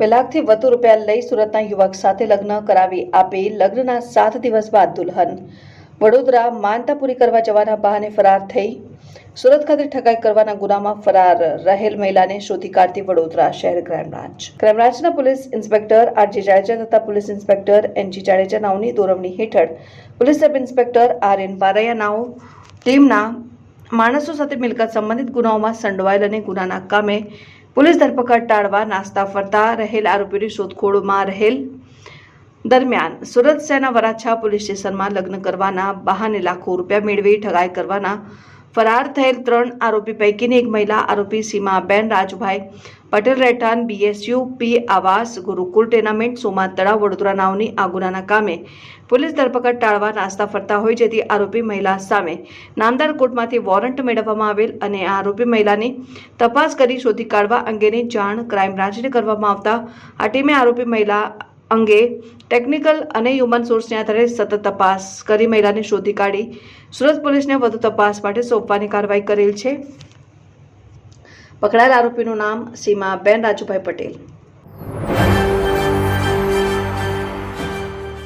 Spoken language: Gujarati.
બે લાખથી વધુ રૂપિયા લઈ સુરતના યુવક સાથે લગ્ન કરાવી આપી લગ્નના સાત દિવસ બાદ દુલ્હન. વડોદરા માનતા પૂરી કરવા જવાના બહાને ફરાર થઈ. સુરત ખાતે ઠગાઈ કરવાના ગુનામાં ફરાર રહેલ મહિલાને શોધી કાઢતી વડોદરા શહેર crime branch crime police inspector R G Jadeja તથા police inspector N G Jadeja નાઓની દોરવણી હેઠળ police sub inspector R N Baraiya નાઓ ટીમના માણસો સાથે મિલકત સંબંધિત ગુનાઓમાં સંડોવાયેલ અને ગુનાના કામે પોલીસ ધરપકડ ટાળવા નાસ્તા ફરતા રહેલ આરોપીની શોધખોળમાં રહેલ દરમિયાન સુરત શહેરના વરાછા પોલીસ સ્ટેશનમાં લગ્ન કરવાના બહાને લાખો રૂપિયા મેળવી ઠગાઈ કરવાના ફરાર થયેલ ત્રણ આરોપી પૈકીની એક મહિલા આરોપી સીમાબેન રાજુભાઈ પટેલ રહેઠાણ બીએસયુ પી આવાસ, ગુરુકુલ ટેનામેન્ટ સોમા તળાવ, વડોદરા નાવની આ ગુનાના કામે. પોલીસ ધરપકડ ટાળવા નાસ્તા ફરતા હોય જેથી આરોપી મહિલા સામે નામદાર કોર્ટમાંથી વોરંટ મેળવવામાં આવેલ અને આ આરોપી મહિલાની તપાસ કરી શોધી કાઢવા અંગેની જાણ ક્રાઇમ બ્રાન્ચને કરવામાં આવતા આ ટીમે આરોપી મહિલા અંગે ટેકનિકલ અને હ્યુમન સોર્સને આધારે સતત તપાસ કરી મહિલાને શોધી કાઢી. સુરત પોલીસને વધુ તપાસ માટે સોંપવાની કાર્યવાહી કરેલ છે. પકડાયેલ આરોપીનું નામ સીમા બેન રાજુભાઈ પટેલ.